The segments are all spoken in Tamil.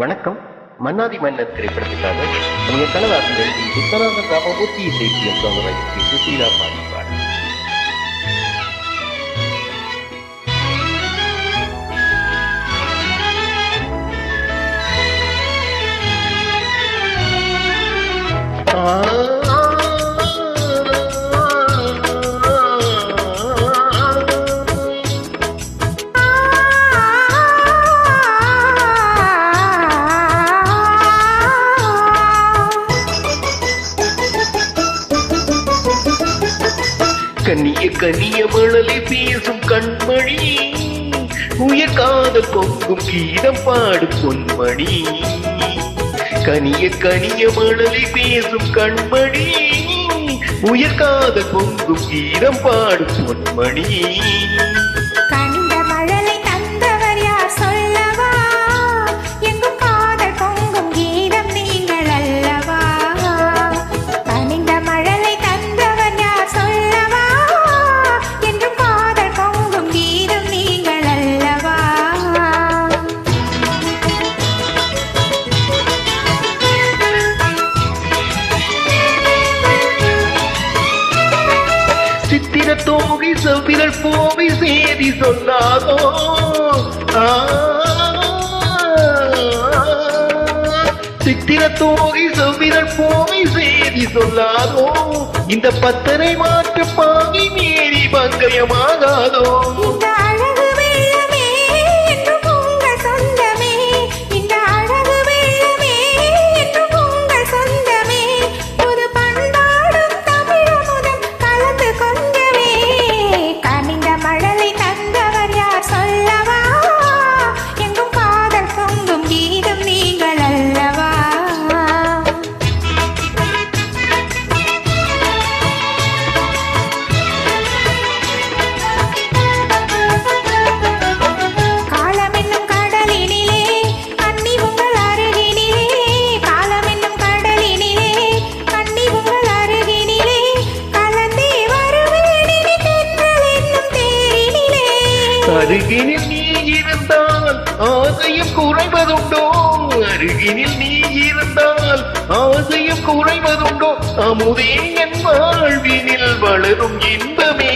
வணக்கம். மன்னாதி மன்னர் திரைப்படத்துக்காக நீங்க கனவாசன் எழுதி புத்தராக செய்தி என்று சோழராஜ்க்கு சுசீலா பாடிப்பார். கண்ணிய மணலை பேசும் கண்மணி. உயர்காத பொங்கும் கீதம் பாடும் பொன்மணி. கனிய கனிய மணலை பேசும் கண்மணி. உயர்காத பொங்கும் கீதம் பாடும் பொன்மணி. செவ்விரல் போவை செய்தி சொல்லாதோ? சித்திர தோகை செவ்விரல் போவை செய்தி சொல்லாதோ? இந்த பத்தனை மாற்று பாவி மீறி பங்கயமாகாதோ இருந்தால் ஆசையும் குறைவதுண்டோ? அருகினில் நீ இருந்தால் ஆசையும் குறைவதுண்டோ? அமுதே என் வாழ்வினில் வளரும் இன்பமே.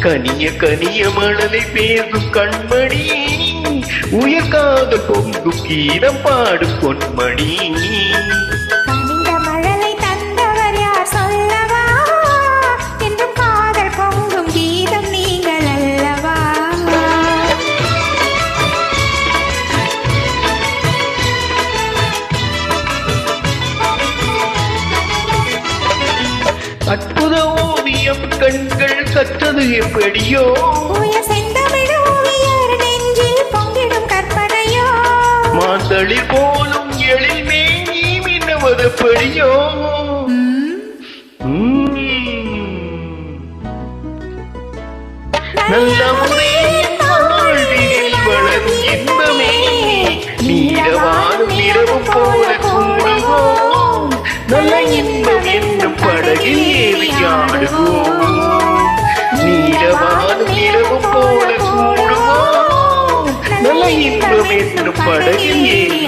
கனிய கனிய மணலை பேசும் கண்மணி. உயர்காத பொங்கும் கீதம் பாடும் பொன்மணி. அற்புத ஓவியம் கண்கள் கற்றது எப்படியோ? மாந்தளிர் போலும் எழில் மேனி மின்னுவதெப்படியோ ம், நல்ல வாழ்வினில் வளரும் இன்பமே நீரவானும் இரவும் போல கூடுவோம் நல்ல இன்பம் என்னும் படகில் ஏறி இரவும் போல கூடுவோம் நல்ல இன்பம் என்னும் படகில் ஏறி